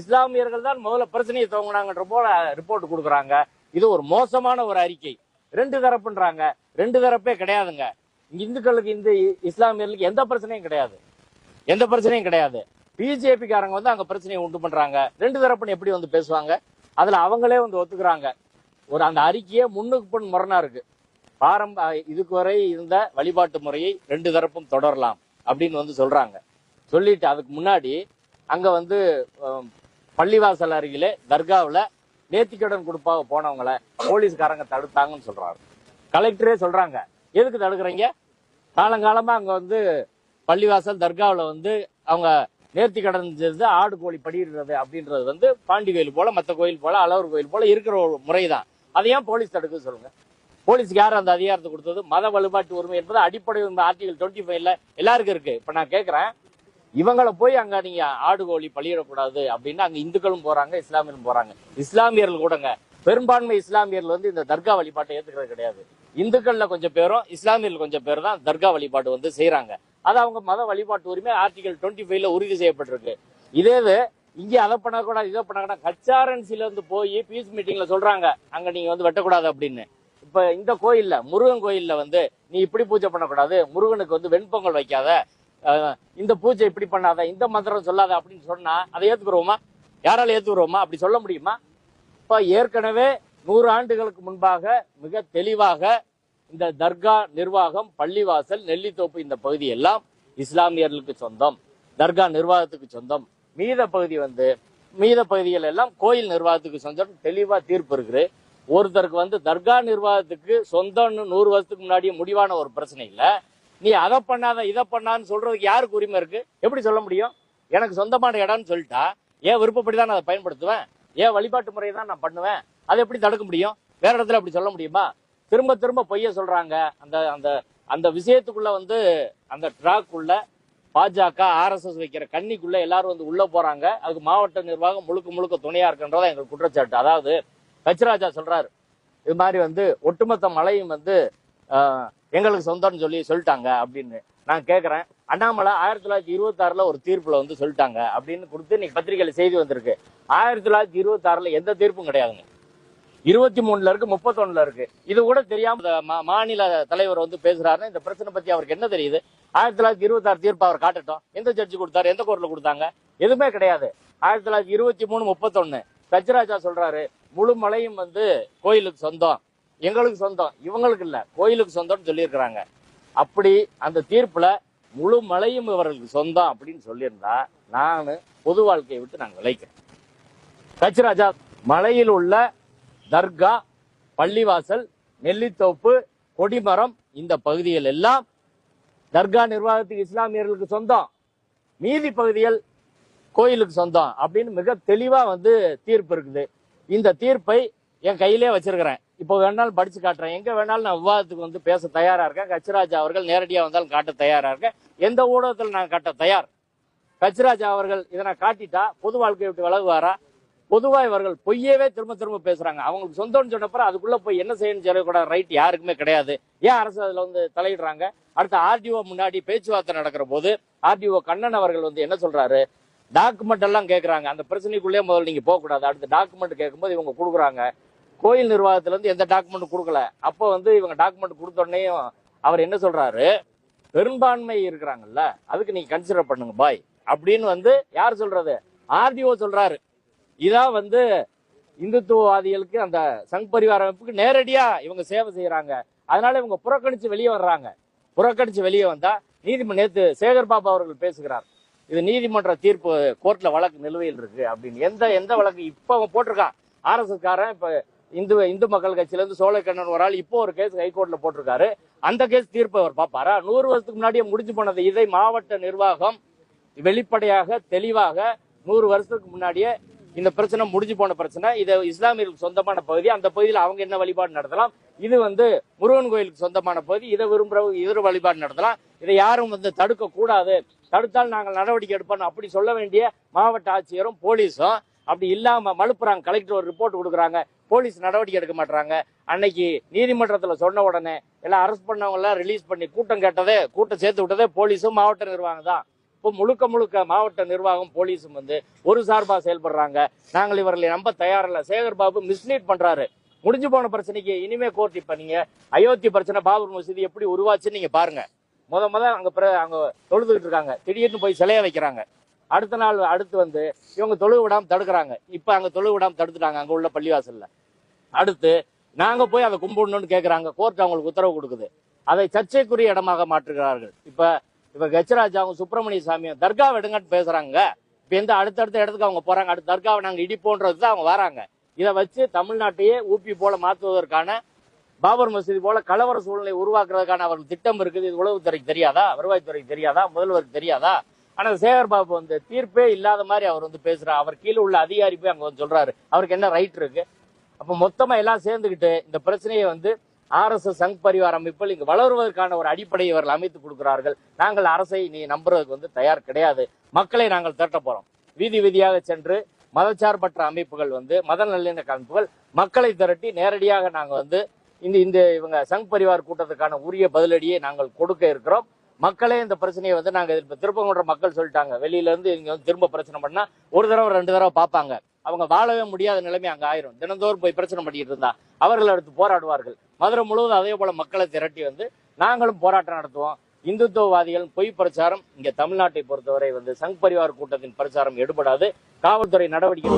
இஸ்லாமியர்கள் தான் முதல்ல பிரச்சனையை துவங்கினாங்கன்ற போல ரிப்போர்ட் கொடுக்குறாங்க. இது ஒரு மோசமான ஒரு அறிக்கை. ரெண்டு தரப்புன்றாங்க. ரெண்டு தரப்பே கிடையாதுங்க. இங்க இந்துக்களுக்கு இந்த இஸ்லாமியர்களுக்கு எந்த பிரச்சனையும் கிடையாது. எந்த பிரச்சனையும் கிடையாது. பிஜேபி காரங்க வந்து அங்க பிரச்சனையை உண்டு பண்றாங்க. ரெண்டு தரப்புன்னு எப்படி வந்து பேசுவாங்க? அதுல அவங்களே வந்து ஒத்துக்கிறாங்க. ஒரு அந்த அறிக்கையே முன்னுக்கு பின் முரணா இருக்கு. பாரம்ப இதுக்கு வரை இருந்த வழிபாட்டு முறையை ரெண்டு தரப்பும் தொடரலாம் அப்படின்னு வந்து சொல்றாங்க. சொல்லிட்டு அதுக்கு முன்னாடி அங்க வந்து பள்ளிவாசல் அருகிலே தர்காவில் நேர்த்திக்கடன் கொடுப்பாக போனவங்கள போலீஸ்காரங்க தடுத்தாங்கன்னு சொல்றாங்க கலெக்டரே சொல்றாங்க. எதுக்கு தடுக்கிறீங்க? காலங்காலமா அங்க வந்து பள்ளிவாசல் தர்காவில் வந்து அவங்க நேர்த்தி கடந்தது ஆடு கோழி படிடுறது அப்படின்றது வந்து பாண்டி கோயில் போல மற்ற கோயில் போல அழகர் கோயில் போல இருக்கிற ஒரு முறை தான் அதை ஏன் போலீஸ் தடுக்க சொல்லுங்க. போலீஸ்க்கு யார் அந்த அதிகாரத்தை கொடுத்தது? மத வழிபாட்டு உரிமை என்பது அடிப்படை ஆர்டிகல் டுவெண்ட்டி ஃபைவ்ல எல்லாருக்கும் இருக்கு. இப்ப நான் கேட்குறேன் இவங்களை போய் அங்க நீங்க ஆடு கோழி பழியிடக்கூடாது அப்படின்னு அங்க இந்துக்களும் போறாங்க இஸ்லாமியரும் போறாங்க. இஸ்லாமியர்கள் கூடங்க. பெரும்பான்மை இஸ்லாமியர்கள் வந்து இந்த தர்கா வழிபாட்டை ஏத்துக்கிறது கிடையாது. இந்துக்கள்ல கொஞ்சம் பேரும் இஸ்லாமியர்கள் கொஞ்சம் பேர் தான் தர்கா வழிபாடு வந்து செய்யறாங்க அது அவங்க மத வழிபாட்டு உரிமை ஆர்டிகல் டுவெண்ட்டி ஃபைவ்ல உறுதி செய்யப்பட்டிருக்கு. இதே இங்க அதை பண்ணக்கூடாது இதை பண்ணக்கூடாது. கச்சாரன்சில இருந்து போய் பீஸ் மீட்டிங்ல சொல்றாங்க அங்க நீங்க வந்து வெட்டக்கூடாது அப்படின்னு. இப்ப இந்த கோயில்ல முருகன் கோயில்ல வந்து நீ இப்படி பூஜை பண்ணக்கூடாது முருகனுக்கு வந்து வெண்பொங்கல் வைக்காத இந்த பூஜை இப்படி பண்ணாத இந்த மந்திரம் சொல்லாத அப்படின்னு சொன்னா அதை ஏத்துக்கிறோமா யாரால ஏத்துக்கிறோமா அப்படி சொல்ல முடியுமா? இப்ப ஏற்கனவே நூறு ஆண்டுகளுக்கு முன்பாக மிக தெளிவாக இந்த தர்கா நிர்வாகம் பள்ளிவாசல் நெல்லித்தோப்பு இந்த பகுதி எல்லாம் இஸ்லாமியர்களுக்கு சொந்தம். தர்கா நிர்வாகத்துக்கு சொந்தம். மீத பகுதி வந்து மீத பகுதிகள் எல்லாம் கோயில் நிர்வாகத்துக்கு சொந்தம். தெளிவா தீர்ப்பு இருக்குது. ஒருத்தருக்கு வந்து தர்கா நிர்வாகத்துக்கு சொந்தம்னு நூறு வருஷத்துக்கு முன்னாடியே முடிவான ஒரு பிரச்சனை இல்லை. நீ அதை பண்ணாத இதை பண்ணான்னு சொல்றதுக்கு யாருக்கு உரிமை இருக்கு? எப்படி சொல்ல முடியும்? எனக்கு சொந்தமான இடம்னு சொல்லிட்டா ஏன் விருப்பப்படி தான் நான் அதை பயன்படுத்துவேன். ஏன் வழிபாட்டு முறையை தான் நான் பண்ணுவேன். அதை எப்படி தடுக்க முடியும்? வேற இடத்துல அப்படி சொல்ல முடியுமா? திரும்ப திரும்ப பொய்ய சொல்றாங்க. அந்த அந்த அந்த விஷயத்துக்குள்ள வந்து அந்த ட்ராக்குள்ள பாஜக ஆர்எஸ்எஸ் வைக்கிற கண்ணிக்குள்ள எல்லாரும் வந்து உள்ள போறாங்க. அதுக்கு மாவட்ட நிர்வாகம் முழுக்க முழுக்க துணையா இருக்குன்றதா எங்களுக்கு குற்றச்சாட்டு. அதாவது கச்சிராஜா சொல்றாரு. இது மாதிரி வந்து ஒட்டுமொத்த மலையும் வந்து எங்களுக்கு சொந்தம்னு சொல்லி சொல்லிட்டாங்க அப்படின்னு நான் கேட்குறேன் அண்ணாமலை ஆயிரத்தி தொள்ளாயிரத்தி இருபத்தாறில் ஒரு தீர்ப்பில் வந்து சொல்லிட்டாங்க அப்படின்னு கொடுத்து இன்னைக்கு பத்திரிகையில் செய்தி வந்திருக்கு. ஆயிரத்தி தொள்ளாயிரத்தி இருபத்தாறில் எந்த தீர்ப்பும் கிடையாதுங்க. இருபத்தி மூணுல இருக்கு முப்பத்தொன்னுல இருக்கு. இது கூட தெரியாம மா- மாநில தலைவர் வந்து பேசுறாரு இந்த பிரச்சனை பத்தி அவருக்கு என்ன தெரியுது? ஆயிரத்தி தொள்ளாயிரத்தி இருபத்தி ஆறு தீர்ப்பு அவர் காட்டட்டும். எந்த ஜட்ஜி கொடுத்தாரு? எந்த கோர்ட்ல கொடுத்தாங்க? எதுவுமே கிடையாது. ஆயிரத்தி தொள்ளாயிரத்தி இருபத்தி மூணு முப்பத்தொன்னு. கச்சிராஜா சொல்றாரு முழு மலையும் வந்து கோயிலுக்கு சொந்தம். எங்களுக்கு சொந்தம் இவங்களுக்கு இல்ல. கோயிலுக்கு சொந்தம்னு சொல்லியிருக்கிறாங்க. அப்படி அந்த தீர்ப்புல முழு மலையும் இவர்களுக்கு சொந்தம் அப்படின்னு சொல்லியிருந்தா நான் பொது வாழ்க்கையை விட்டு நான் விளைக்கிறேன் கச்சிராஜா மலையில் உள்ள தர்கா பள்ளிவாசல் நெல்லித்தோப்பு கொடிமரம் இந்த பகுதிகள் எல்லாம் தர்கா நிர்வாகத்துக்கு இஸ்லாமியர்களுக்கு சொந்தம். மீதி பகுதிகள் கோயிலுக்கு சொந்தம் அப்படின்னு மிக தெளிவா வந்து தீர்ப்பு இருக்குது. இந்த தீர்ப்பை என் கையிலே வச்சிருக்கிறேன். இப்போ வேணாலும் படிச்சு காட்டுறேன். எங்க வேணாலும் நான் விவாதத்துக்கு வந்து பேச தயாரா இருக்கேன். கச்சிராஜா அவர்கள் நேரடியா வந்தாலும் காட்ட தயாரா இருக்கேன். எந்த ஊடகத்தில் நான் காட்ட தயார்? கச்சிராஜா அவர்கள் இதை நான் காட்டிட்டா பொது வாழ்க்கையை விட்டு விலகுவாரா? பொதுவாக இவர்கள் பொய்யவே திரும்ப திரும்ப பேசுறாங்க. அவங்களுக்கு சொந்தம்னு சொன்னப்பறம் அதுக்குள்ள போய் என்ன செய்யணும்னு சொல்லக்கூடாது ரைட் யாருக்குமே கிடையாது. ஏன் அரசு அதுல வந்து தலையிடுறாங்க? அடுத்த ஆர்டிஓ முன்னாடி பேச்சுவார்த்தை நடக்கிற போது ஆர்டிஓ கண்ணன் அவர்கள் வந்து என்ன சொல்றாரு? டாக்குமெண்ட் எல்லாம் கேட்கறாங்க அந்த பிரச்சனைக்குள்ளே முதல்ல நீங்க போக கூடாது அடுத்து டாக்குமெண்ட் கேட்கும்போது இவங்க கொடுக்குறாங்க. கோயில் நிர்வாகத்துல இருந்து எந்த டாக்குமெண்ட் கொடுக்கல. அப்போ வந்து இவங்க டாக்குமெண்ட் கொடுத்த அவர் என்ன சொல்றாரு? பெரும்பான்மை இருக்கிறாங்கல்ல அதுக்கு நீங்க கன்சிடர் பண்ணுங்க பாய் அப்படின்னு வந்து யார் சொல்றது? ஆர்டிஓ சொல்றாரு. இதான் வந்து இந்துத்துவவாதிகளுக்கு அந்த சங் பரிவார அமைப்புக்கு நேரடியா இவங்க சேவை செய்யறாங்க. அதனால இவங்க புறக்கணிச்சு வெளியே வர்றாங்க. புறக்கணிச்சு வெளியே வந்தா நீதிமன்ற நேத்து சேகர் பாபு அவர்கள் பேசுகிறார். இது நீதிமன்ற தீர்ப்பு கோர்ட்ல வழக்கு நிலுவையில் இருக்கு அப்படின்னு. எந்த எந்த வழக்கு? இப்ப அவன் போட்டிருக்கான். ஆர்எஸ்எஸ்காரன் இப்ப இந்து இந்து மக்கள் கட்சியிலிருந்து சோழக்கண்ணன் ஒரு ஆள் இப்போ ஒரு கேஸ் ஹைகோர்ட்ல போட்டிருக்காரு. அந்த கேஸ் தீர்ப்பை அவர் பார்ப்பாரா? நூறு வருஷத்துக்கு முன்னாடியே முடிஞ்சு போனது இதை மாவட்ட நிர்வாகம் வெளிப்படையாக தெளிவாக நூறு வருஷத்துக்கு முன்னாடியே இந்த பிரச்சனை முடிஞ்சு போன பிரச்சனை. இது இஸ்லாமியர்களுக்கு சொந்தமான பகுதி. அந்த பகுதியில் அவங்க என்ன வழிபாடு நடத்தலாம்? இது வந்து முருகன் கோயிலுக்கு சொந்தமான பகுதி. இதை விரும்புறவங்க இதர வழிபாடு நடத்தலாம். இதை யாரும் வந்து தடுக்க கூடாது தடுத்தால் நாங்கள் நடவடிக்கை எடுப்போம் அப்படி சொல்ல வேண்டிய மாவட்ட ஆட்சியரும் போலீஸும் அப்படி இல்லாம மழுப்புறாங்க கலெக்டர் ஒரு ரிப்போர்ட் கொடுக்குறாங்க. போலீஸ் நடவடிக்கை எடுக்க மாட்டாங்க அன்னைக்கு நீதிமன்றத்தில் சொன்ன உடனே எல்லாம் அரெஸ்ட் பண்ணவங்க எல்லாம் ரிலீஸ் பண்ணி கூட்டம் கேட்டதே கூட்டம் சேர்த்து விட்டதே போலீஸும் மாவட்ட நிர்வாகம் தான். இப்போ முழுக்க முழுக்க மாவட்ட நிர்வாகம் போலீஸும் வந்து ஒரு சார்பாக செயல்படுறாங்க. நாங்கள் இவர்களை நம்ப தயாரில்ல சேகர் பாபு மிஸ்லீட் பண்றாரு. முடிஞ்சு போன பிரச்சனைக்கு இனிமே கோர்ட் இப்ப நீங்க அயோத்தி பிரச்சனை பாபர் மசூதி எப்படி உருவாச்சுன்னு நீங்க பாருங்க. முத முத அங்க பிற- அங்க தொழுதுகிட்டு இருக்காங்க. திடீர்னு போய் சிலையை வைக்கிறாங்க. அடுத்த நாள் அடுத்து வந்து இவங்க தொழுவு விடாம தடுக்கிறாங்க. இப்ப அங்க தொழுவு விடாம தடுத்துட்டாங்க அங்க உள்ள பள்ளிவாசல்ல. அடுத்து நாங்க போய் அதை கும்பிடணும்னு கேக்குறாங்க. கோர்ட் அவங்களுக்கு உத்தரவு கொடுக்குது. அதை சர்ச்சைக்குரிய இடமாக மாற்றுகிறார்கள். இப்ப இப்ப கச்சராஜாவும் சுப்பிரமணிய சாமியும் தர்கா விடுங்கன்னு பேசுறாங்க. இப்ப எந்த அடுத்தடுத்த இடத்துக்கு அவங்க போறாங்க? அடுத்த தர்காவை நாங்க இடிப்போன்றது தான் அவங்க வராங்க. இதை வச்சு தமிழ்நாட்டையே ஊப்பி போல மாற்றுவதற்கான பாபர் மசூதி போல கலவர சூழ்நிலை உருவாக்குறதுக்கான அவர்கள் திட்டம் இருக்குது. இது உளவுத்துறைக்கு தெரியாதா? வருவாய்த்துறைக்கு தெரியாதா? முதல்வருக்கு தெரியாதா? ஆனா சேகர் பாபு வந்து தீர்ப்பே இல்லாத மாதிரி அவர் வந்து பேசுறாரு. அவர் கீழே உள்ள அதிகாரி போய் அங்க வந்து சொல்றாரு. அவருக்கு என்ன ரைட் இருக்கு? அப்ப மொத்தமா எல்லாம் சேர்ந்துக்கிட்டு இந்த பிரச்சனையை வந்து ஆர்எஸ்எஸ் சங் பரிவார் அமைப்பில் இங்கு வளருவதற்கான ஒரு அடிப்படையை இவர்கள் அமைத்து கொடுக்கிறார்கள். நாங்கள் அரசை நீ நம்புறதுக்கு வந்து தயார் கிடையாது. மக்களை நாங்கள் திரட்ட போறோம். வீதி வீதியாக சென்று மதச்சார்பற்ற அமைப்புகள் வந்து மத நல்லிணக்க அமைப்புகள் மக்களை திரட்டி நேரடியாக நாங்கள் வந்து இந்த இந்த இவங்க சங் பரிவார் கூட்டத்துக்கான உரிய பதிலடியை நாங்கள் கொடுக்க இருக்கிறோம். மக்களே இந்த பிரச்சனையை வந்து நாங்க இப்ப திருப்பங்குன்ற மக்கள் சொல்லிட்டாங்க. வெளியில இருந்து இங்க வந்து திரும்ப பிரச்சனை பண்ணா ஒரு தடவை ரெண்டு தடவை பார்ப்பாங்க. அவங்க வாழவே முடியாத நிலைமை அங்க ஆயிரும். தினந்தோறும் போய் பிரச்சனை பண்ணிட்டு இருந்தா அவர்கள் அடுத்து போராடுவார்கள். மதுரை முழுவதும் அதே போல மக்களை திரட்டி வந்து நாங்களும் போராட்டம் நடத்துவோம். இந்துத்துவவாதிகள் பொய் பிரச்சாரம். இங்க தமிழ்நாட்டை பொறுத்தவரை வந்து சங் பரிவார் கூட்டத்தின் பிரச்சாரம் எடுபடாது. காவல்துறை நடவடிக்கை